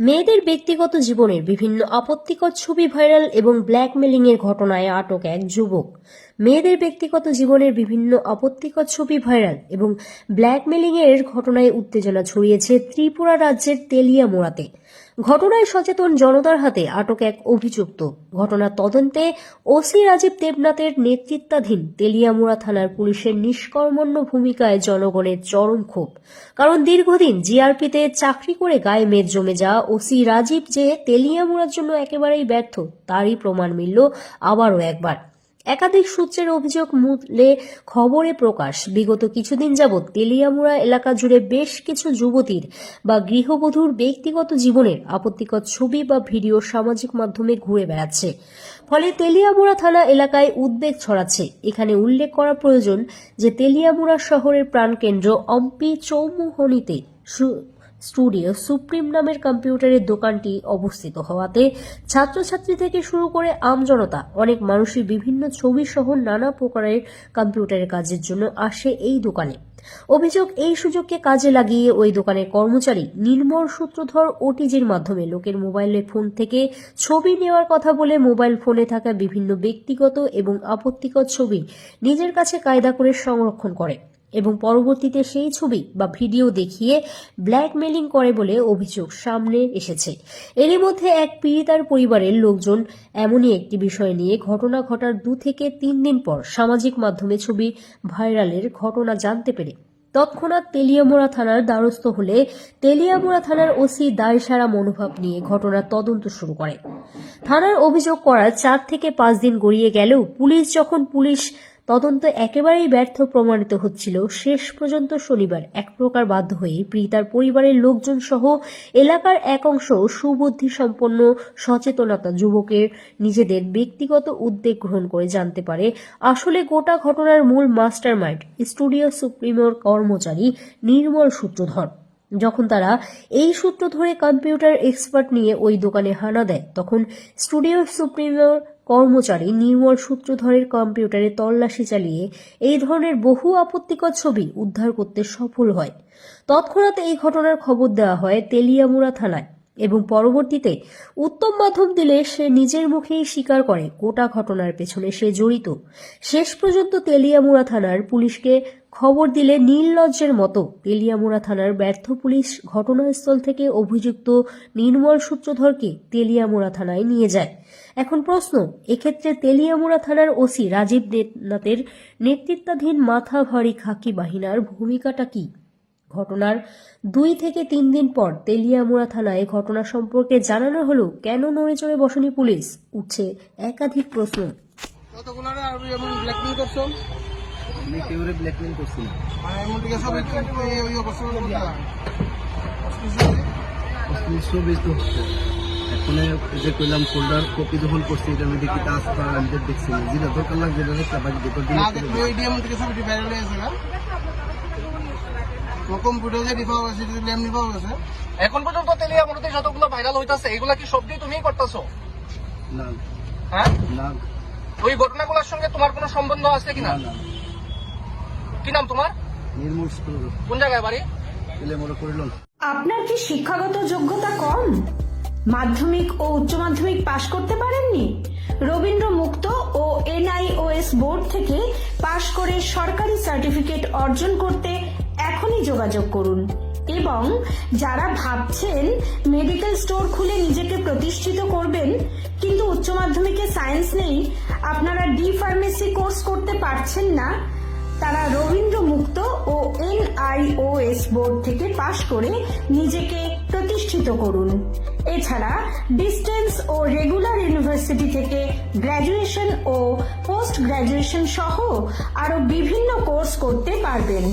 মেয়েদের ব্যক্তিগত জীবনের বিভিন্ন আপত্তিকর ছবি ভাইরাল এবং ব্ল্যাকমেলিংয়ের ঘটনায় আটক এক যুবক। মেয়েদের ব্যক্তিগত জীবনের বিভিন্ন আপত্তিকর ছবি ভাইরাল এবং ব্ল্যাকমেলিংয়ের ঘটনায় উত্তেজনা ছড়িয়েছে ত্রিপুরা রাজ্যের তেলিয়ামোড়াতে। ঘটনায় সচেতন জনতার হাতে আটক এক অভিযুক্ত। ঘটনার তদন্তে ওসি রাজীব দেবনাথের নেতৃত্বাধীন তেলিয়ামুড়া থানার পুলিশের নিষ্কর্মণ্য ভূমিকায় জনগণের চরম ক্ষোভ। কারণ দীর্ঘদিন জিআরপিতে চাকরি করে গায়ে মেদ জমে যাওয়া ওসি রাজীব যে তেলিয়ামুড়ার জন্য একেবারেই ব্যর্থ, তারই প্রমাণ মিলল আবারও একবার। একাধিক সূত্রের অভিযোগ মূলে খবরে প্রকাশ। বিগত কিছুদিন যাবৎ তেলিয়ামুড়া এলাকা জুড়ে বেশ কিছু যুবতীর বা গৃহবধূর ব্যক্তিগত জীবনের আপত্তিকর ছবি বা ভিডিও সামাজিক মাধ্যমে ঘুরে বেড়াচ্ছে। ফলে তেলিয়ামুড়া থানা এলাকায় উদ্বেগ ছড়াচ্ছে। এখানে উল্লেখ করা প্রয়োজন যে, তেলিয়ামুড়া শহরের প্রাণকেন্দ্র অম্পি চৌমুহনীতে স্টুডিও সুপ্রিম নামের কম্পিউটারের দোকানটি অবস্থিত হওয়াতে ছাত্রছাত্রী থেকে শুরু করে আমজনতা, অনেক মানুষই বিভিন্ন ছবি সহ নানা প্রকারের কম্পিউটারের কাজের জন্য আসে এই দোকানে। অভিযোগ, এই সুযোগকে কাজে লাগিয়ে ওই দোকানের কর্মচারী নির্মল সূত্রধর ওটিজির মাধ্যমে লোকের মোবাইলে ফোন থেকে ছবি নেওয়ার কথা বলে মোবাইল ফোনে থাকা বিভিন্ন ব্যক্তিগত এবং আপত্তিকর ছবি নিজের কাছে কায়দা করে সংরক্ষণ করে। এবং পরবর্তীতে সেই ছবি বা ভিডিও দেখিয়ে ব্ল্যাকমেলিং করে বলে অভিযোগ সামনে এসেছে। এরই মধ্যে এক পীড়িতার পরিবারের লোকজন এমনই একটি বিষয় নিয়ে ঘটনা ঘটার দু থেকে তিন দিন পর সামাজিক মাধ্যমে ছবি ভাইরালের ঘটনা জানতে পেরে তৎক্ষণাৎ তেলিয়ামোড়া থানার দ্বারস্থ হলে তেলিয়ামোড়া থানার ওসি দায়সারা মনোভাব নিয়ে ঘটনার তদন্ত শুরু করে। থানার অভিযোগ করার চার থেকে পাঁচ দিন গড়িয়ে গেলেও পুলিশ যখন পুলিশ তদন্ত একেবারেই ব্যর্থ প্রমাণিত হচ্ছিল। শেষ পর্যন্ত শনিবার এক প্রকার বাধ্য হয়ে প্রীতার পরিবারের লোকজন সহ এলাকার এক অংশ সুবুদ্ধি সম্পন্ন, সচেতনতা যুবকের নিজেদের ব্যক্তিগত উদ্বেগ গ্রহণ করে জানতে পারে। আসলে গোটা ঘটনার মূল মাস্টার মাইন্ড স্টুডিও সুপ্রিমোর কর্মচারী নির্মল সূত্রধর। যখন তারা এই সূত্র ধরে কম্পিউটার এক্সপার্ট নিয়ে ওই দোকানে হানা দেয়, তখন স্টুডিও সুপ্রিমোর কর্মচারী নির্মল সূত্রধরের কম্পিউটারে তল্লাশি চালিয়ে এই ধরনের বহু আপত্তিকর ছবি উদ্ধার করতে সফল হয়। তৎক্ষণাৎ এই ঘটনার খবর দেওয়া হয় তেলিয়ামুড়া থানায়। এবং পরবর্তীতে উত্তম মাধ্যম দিলে সে নিজের মুখেই স্বীকার করে গোটা ঘটনার পেছনে সে জড়িত। শেষ পর্যন্ত তেলিয়ামুড়া থানার পুলিশকে খবর দিলে নীললজ্জের মতো তেলিয়ামুড়া থানার ব্যর্থ পুলিশ ঘটনাস্থল থেকে অভিযুক্ত নির্মল সূত্রধরকে তেলিয়ামুড়া থানায় নিয়ে যায়। এখন প্রশ্ন, এক্ষেত্রে তেলিয়ামুড়া থানার ওসি রাজীব দেবনাথের নেতৃত্বাধীন মাথা ভারী খাকি বাহিনার ভূমিকাটা কি? ঘটনার দুই থেকে তিন দিন পর তেলিয়ামুড়া থানায় ঘটনা সম্পর্কে জানানো হলো কেন নড়ে চড়ে বসেনি পুলিশ? উঠছে একাধিক প্রশ্ন। এখন যে কইলাম ফোল্ডার কপি যখন করছি এটা আমি দেখছি যেটা দরকার লাগবে বাকি ভিতর না ওই ডিএম থেকে ছবিটি ভাইরাল হয়েছে না? কম্পিউটার যে রিফাও আছে ল্যাম রিফাও আছে। এখন পর্যন্ত তেলিয়া মূলত যতগুলো ভাইরাল হইতাছে এগুলা কি সব দিয়ে তুমিই করতেছো? না। হ্যাঁ? না। ওই ঘটনাগুলোর সঙ্গে তোমার কোনো সম্বন্ধ আছে কিনা? না না। কি নাম তোমার? নির্মূল কোন জায়গায় বাড়ি? আপনার কি শিক্ষাগত যোগ্যতা কম? মাধ্যমিক ও উচ্চ মাধ্যমিক পাশ করতে পারেননি? রবীন্দ্র মুক্ত ও এনআইওএস বোর্ড থেকে পাশ করে সরকারি সার্টিফিকেট অর্জন করতে এখনই যোগাযোগ করুন। এবং যারা ভাবছেন মেডিকেল স্টোর খুলে নিজেকে প্রতিষ্ঠিত করবেন, কিন্তু উচ্চ মাধ্যমিকে সায়েন্স নেই, আপনারা ডি ফার্মেসি কোর্স করতে পারছেন না, তারা রবীন্দ্র মুক্ত ও এনআইওএস বোর্ড থেকে পাশ করে নিজেকে প্রতিষ্ঠিত করুন। এছাড়া ডিস্টেন্স ও রেগুলার ইউনিভার্সিটি থেকে গ্র্যাজুয়েশন ও পোস্ট গ্র্যাজুয়েশন সহ আরও বিভিন্ন কোর্স করতে পারবেন।